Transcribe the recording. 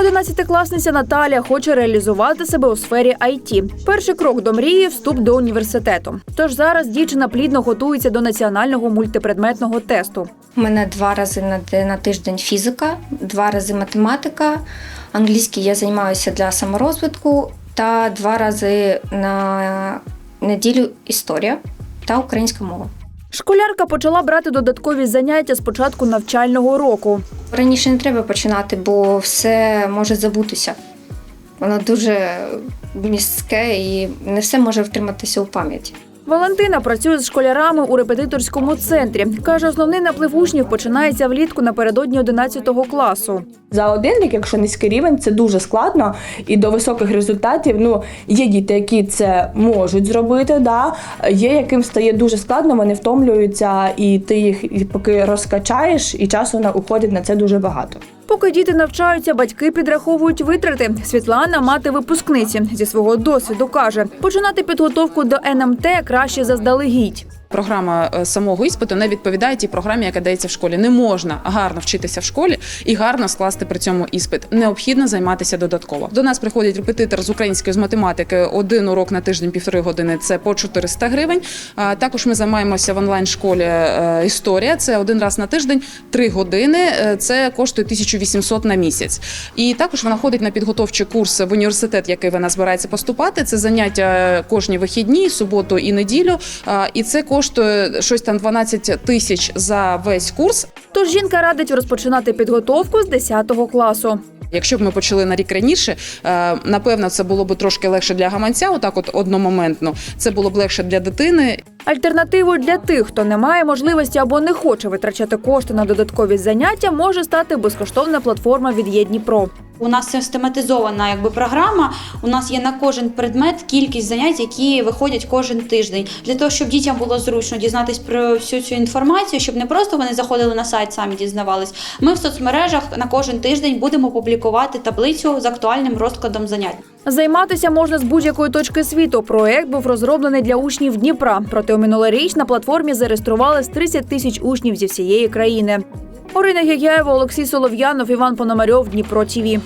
Одинадцятикласниця Наталя хоче реалізувати себе у сфері IT. Перший крок до мрії вступ до університету. Тож зараз дівчина плідно готується до національного мультипредметного тесту. У мене два рази на, на тиждень фізика, два рази математика. Англійський я займаюся для саморозвитку та два рази на неділю історія та українська мова. Школярка почала брати додаткові заняття з початку навчального року. Раніше не треба починати, бо все може забутися. Воно дуже містке і не все може втриматися у пам'яті. Валентина працює з школярами у репетиторському центрі. Каже, основний наплив учнів починається влітку напередодні 11 класу. За один рік, якщо низький рівень, це дуже складно і до високих результатів. Ну є діти, які це можуть зробити. Да є яким стає дуже складно, вони втомлюються, і ти їх поки розкачаєш, і часу на уходить на це дуже багато. Поки діти навчаються, батьки підраховують витрати. Світлана, мати випускниці, зі свого досвіду каже, починати підготовку до НМТ краще заздалегідь. Програма е, самого іспиту не відповідає тій програмі, яка дається в школі. Не можна гарно вчитися в школі і гарно скласти при цьому іспит. Необхідно займатися додатково. До нас приходить репетитор з української з математики. Один урок на тиждень, півтори години. Це по 400 гривень. Також ми займаємося в онлайн школі е, історія. Це один раз на тиждень, три години. Е, Це коштує 1800 на місяць. І також вона ходить на підготовчі курси в університет, який вона збирається поступати. Це заняття кожні вихідні, суботу і неділю. І це коштує щось там 12 тисяч за весь курс. Тож жінка радить розпочинати підготовку з 10 класу. Якщо б ми почали на рік раніше, е, напевно, це було б трошки легше для гаманця, отак, от одномоментно. Це було б легше для дитини. Альтернативою для тих, хто не має можливості або не хоче витрачати кошти на додаткові заняття, може стати безкоштовна платформа від ЄДніпро. У нас систематизована якби програма. У нас є на кожен предмет кількість занять, які виходять кожен тиждень, для того, щоб дітям було зручно дізнатись про всю цю інформацію, щоб не просто вони заходили на сайт, самі дізнавались. Ми в соцмережах на кожен тиждень будемо публікувати таблицю з актуальним розкладом занять. Займатися можна з будь-якої точки світу. Проект був розроблений для учнів Дніпра. Проте у минулоріч на платформі зареєструвались 30 тисяч учнів зі всієї країни. Орина Гягяєва, Олексій Солов'янов, Іван Пономарьов, Дніпро ТІВІ.